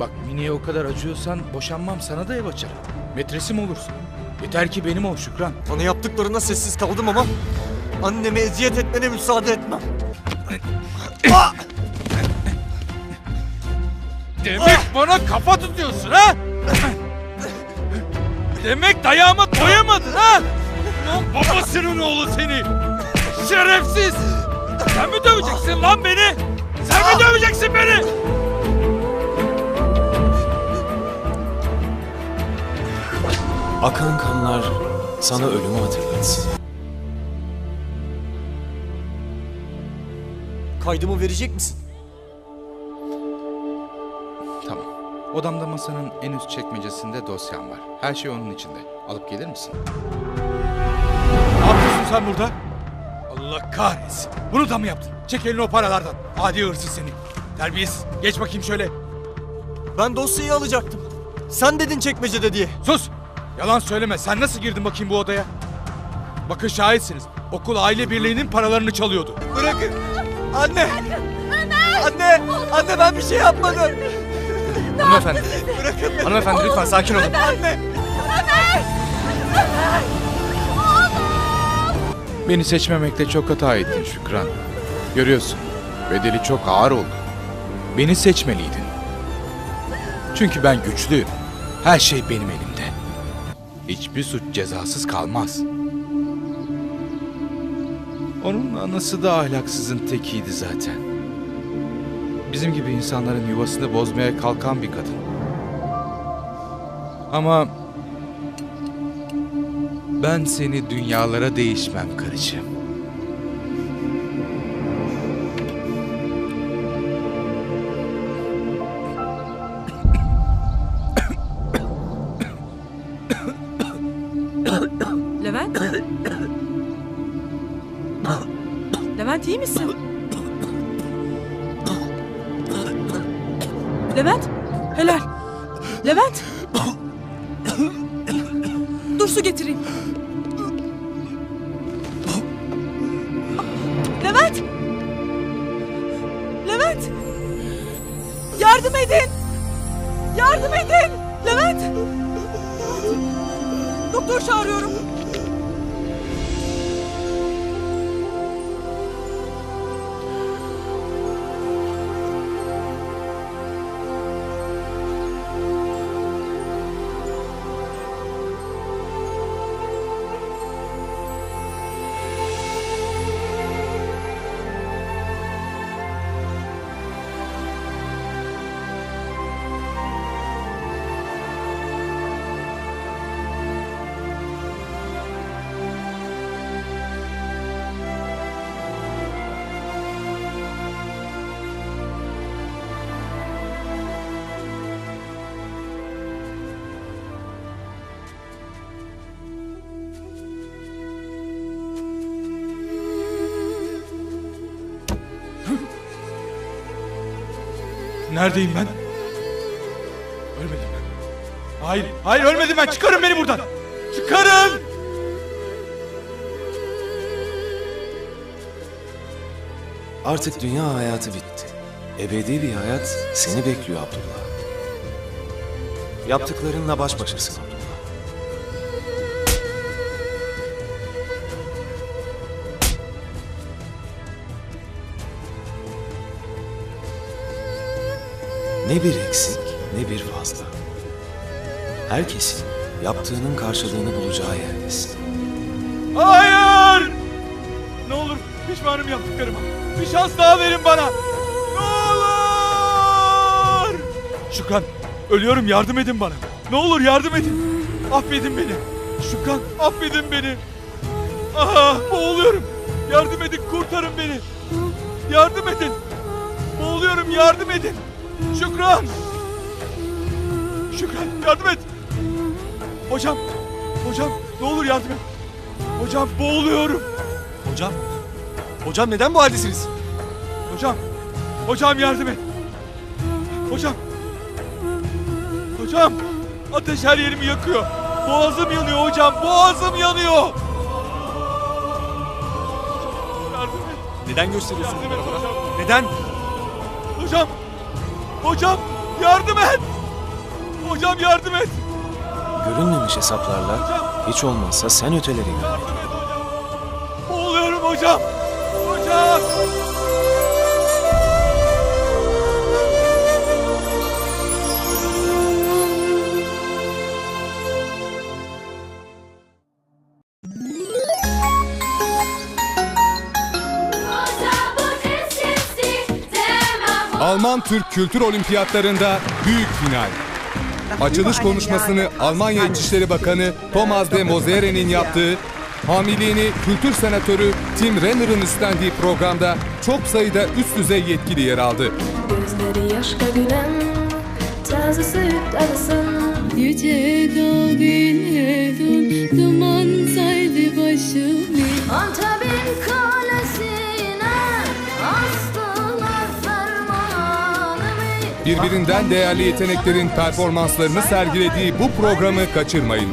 Bak Mine'ye o kadar acıyorsan boşanmam sana da ev açarım. Metresim olursun. Yeter ki benim ol Şükran. Bana yaptıklarına sessiz kaldım ama anneme eziyet etmene müsaade etmem. Demek bana kafa tutuyorsun ha? Demek dayağıma doyamadın ha? Lan babasının oğlu seni! Şerefsiz! Sen mi döveceksin lan beni? Sen mi döveceksin beni? Akan kanlar sana ölümü hatırlatsın. Kaydımı verecek misin? Tamam. Odamda masanın en üst çekmecesinde dosyam var. Her şey onun içinde. Alıp gelir misin? Ne yapıyorsun sen burada? Allah kahretsin. Bunu da mı yaptın? Çek elini o paralardan. Adi hırsız seni. Terbiyesiz. Geç bakayım şöyle. Ben dosyayı alacaktım. Sen dedin çekmecede diye. Sus! Yalan söyleme. Sen nasıl girdin bakayım bu odaya? Bakın şahitsiniz. Okul aile birliğinin paralarını çalıyordu. Bırakın. Anne. Anne. Anne ben bir şey yapmadım. Hanımefendi. Bırakın beni. Hanımefendi lütfen sakin olun. Anne. Beni seçmemekle çok hata ettin Şükran. Görüyorsun. Bedeli çok ağır oldu. Beni seçmeliydin. Çünkü ben güçlüyüm. Her şey benim elimde. Hiçbir suç cezasız kalmaz. Onun anası da ahlaksızın tekiydi zaten. Bizim gibi insanların yuvasını bozmaya kalkan bir kadın. Ama ben seni dünyalara değişmem karıcığım. Levent iyi misin? Levent? Helal. Levent? Dur su getireyim. Levent! Levent! Yardım edin! Yardım edin! Levent! Doktor çağırıyorum. Neredeyim ben? Ölmedim ben. Hayır, hayır ölmedim ben. Çıkarın beni buradan. Çıkarın! Artık dünya hayatı bitti. Ebedi bir hayat seni bekliyor Abdullah. Yaptıklarınla baş başasın Ne bir eksik ne bir fazla. Herkesin yaptığının karşılığını bulacağı yerdesin. Hayır! Ne olur pişmanım yaptıklarıma. Bir şans daha verin bana. Ne olur! Şükran, ölüyorum yardım edin bana. Ne olur yardım edin. Affedin beni. Şükran, affedin beni. Ah, boğuluyorum. Yardım edin, kurtarın beni. Yardım edin. Boğuluyorum, yardım edin. Şükran. Şükran, yardım et. Hocam, hocam ne olur yardım et. Hocam boğuluyorum. Hocam. Hocam neden bu haldesiniz? Hocam. Hocam yardım et. Hocam. Hocam. Ateş her yerimi yakıyor. Boğazım yanıyor hocam. Boğazım yanıyor. Yardım et. Neden gösteriyorsun Yardım et hocam. Neden? Hocam. Hocam. Yardım et! Hocam yardım et! Görünmemiş hesaplarla hiç olmazsa sen et hocam! Boğuluyorum hocam! Hocam! Türk Kültür Olimpiyatlarında büyük final. Açılış konuşmasını Almanya İçişleri Bakanı Thomas de Mosere'nin yaptığı, hamiliğini kültür senatörü Tim Renner'ın üstlendiği programda çok sayıda üst düzey yetkili yer aldı. Antep'in kalesine Birbirinden değerli yeteneklerin performanslarını sergilediği bu programı kaçırmayın.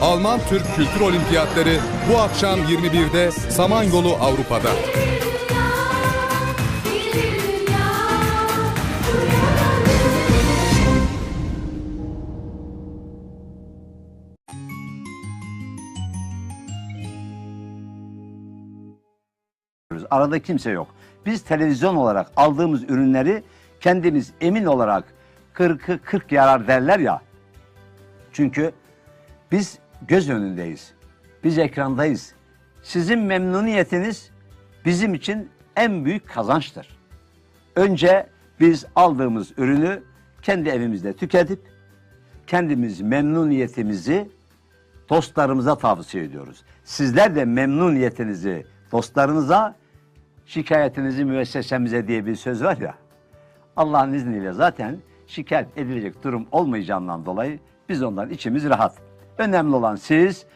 Alman Türk Kültür Olimpiyatları bu akşam 21'de Samanyolu Avrupa'da. Arada kimse yok. Biz televizyon olarak aldığımız ürünleri kendimiz emin olarak kırkı kırk yarar derler ya. Çünkü biz göz önündeyiz. Biz ekrandayız. Sizin memnuniyetiniz bizim için en büyük kazançtır. Önce biz aldığımız ürünü kendi evimizde tüketip kendimiz memnuniyetimizi dostlarımıza tavsiye ediyoruz. Sizler de memnuniyetinizi dostlarınıza, şikayetinizi müessesemize diye bir söz var ya. Allah'ın izniyle zaten şikayet edilecek durum olmayacağından dolayı biz ondan içimiz rahat. Önemli olan siz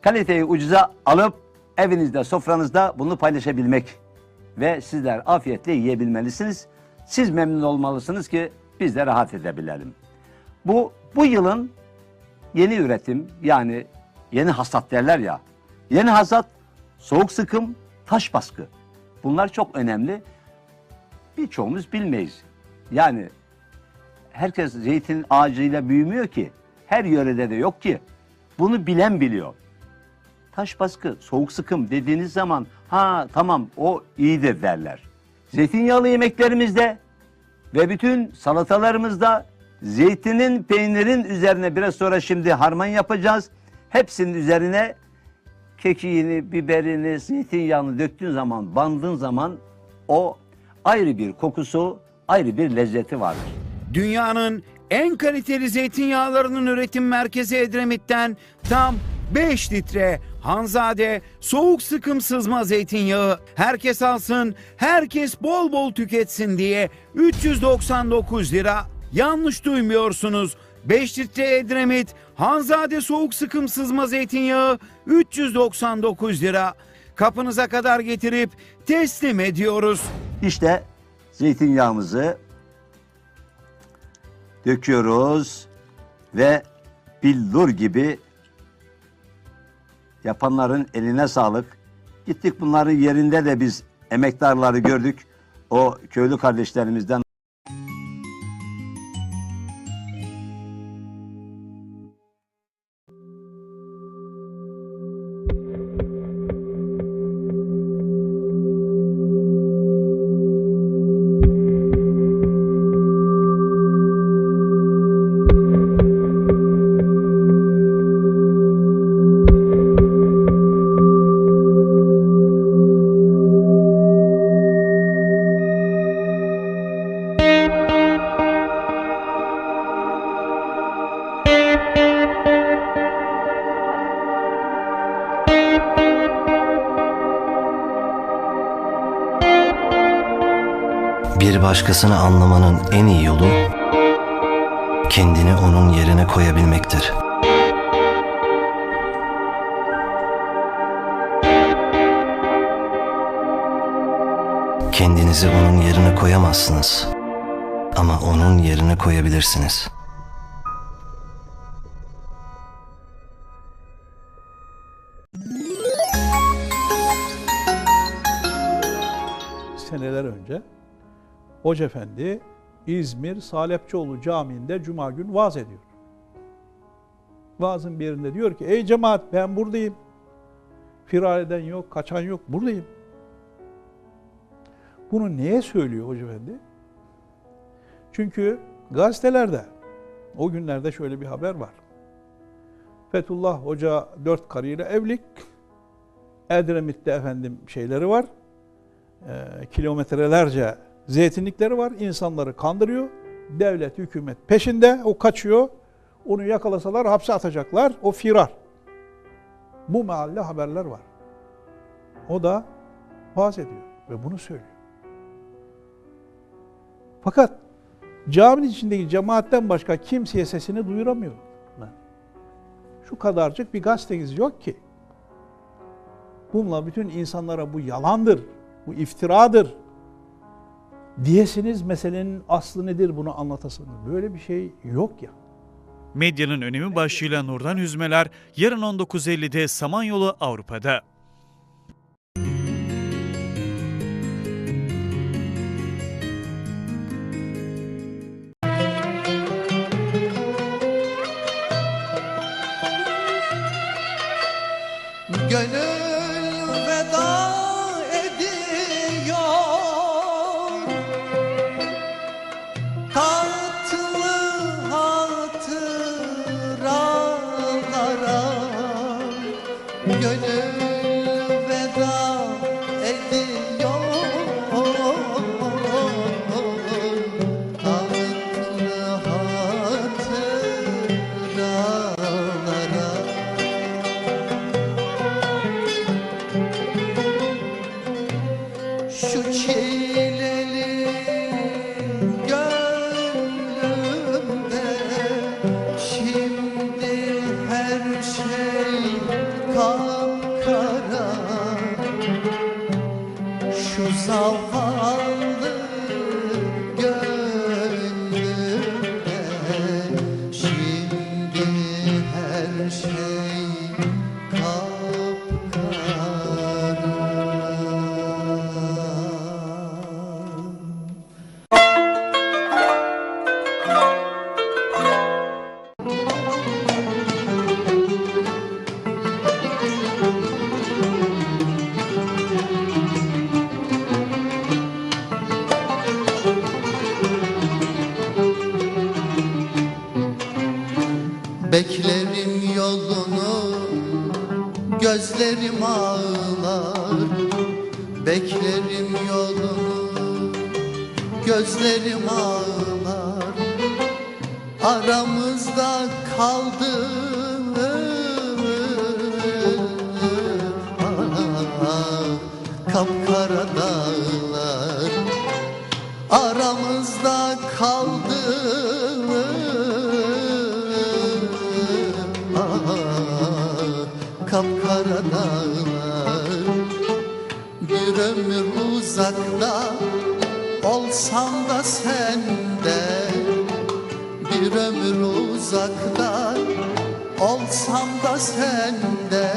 kaliteyi ucuza alıp evinizde, sofranızda bunu paylaşabilmek ve sizler afiyetle yiyebilmelisiniz. Siz memnun olmalısınız ki biz de rahat edebilelim. Bu bu yılın yeni üretim yani yeni hasat derler ya. Yeni hasat, soğuk sıkım, taş baskı. Bunlar çok önemli. Birçoğumuz bilmeyiz. Yani herkes zeytin ağacıyla büyümüyor ki. Her yörede de yok ki. Bunu bilen biliyor. Taş baskı, soğuk sıkım dediğiniz zaman ha tamam o iyidir derler. Zeytinyağlı yemeklerimizde ve bütün salatalarımızda zeytinin peynirin üzerine biraz sonra şimdi harman yapacağız. Hepsinin üzerine kekiğini, biberini, zeytinyağını döktüğün zaman, bandığın zaman o ayrı bir kokusu, ayrı bir lezzeti vardır. Dünyanın en kaliteli zeytinyağlarının üretim merkezi Edremit'ten tam 5 litre Hanzade soğuk sıkım sızma zeytinyağı herkes alsın, herkes bol bol tüketsin diye 399 lira. Yanlış duymuyorsunuz. 5 litre Edremit Hanzade soğuk sıkım sızma zeytinyağı 399 lira. Kapınıza kadar getirip teslim ediyoruz. İşte zeytinyağımızı döküyoruz ve billur gibi yapanların eline sağlık. Gittik bunların yerinde de biz emektarları gördük. O köylü kardeşlerimizden Bir başkasını anlamanın en iyi yolu kendini onun yerine koyabilmektir. Kendinizi onun yerine koyamazsınız ama onun yerine koyabilirsiniz.'' seneler önce Hoca Efendi İzmir Salepçioğlu Camii'nde Cuma gün vaaz ediyor. Vaazın bir yerinde diyor ki ey cemaat ben buradayım. Firar eden yok, kaçan yok, buradayım. Bunu neye söylüyor Hoca Efendi? Çünkü gazetelerde o günlerde şöyle bir haber var. Fethullah Hoca dört karıyla evlilik. Edremit'te efendim şeyleri var. Ee, kilometrelerce zeytinlikleri var. İnsanları kandırıyor. Devlet, hükümet peşinde. O kaçıyor. Onu yakalasalar hapse atacaklar. O firar. Bu mahalle haberler var. O da vaaz ediyor ve bunu söylüyor. Fakat caminin içindeki cemaatten başka kimseye sesini duyuramıyor. Şu kadarcık bir gazeteniz yok ki. Bununla bütün insanlara bu yalandır, bu iftiradır diyesiniz meselenin aslı nedir bunu anlatasınız. Böyle bir şey yok ya. Medyanın önemi başlığıyla Nurdan Hüzmeler yarın 19.50'de Samanyolu Avrupa'da. Şu çileli gönlümde Şimdi her şey kapkara Şu zavallı gönlümde Şimdi her şey Beklerim yolunu Gözlerim ağlar. Beklerim yolunu Gözlerim ağlar. Aramızda kaldı. Kapkara dağlar. Aramızda kaldı Kapkara dağlar Bir ömür uzakta Olsam da sende. Bir ömür uzakta Olsam da sende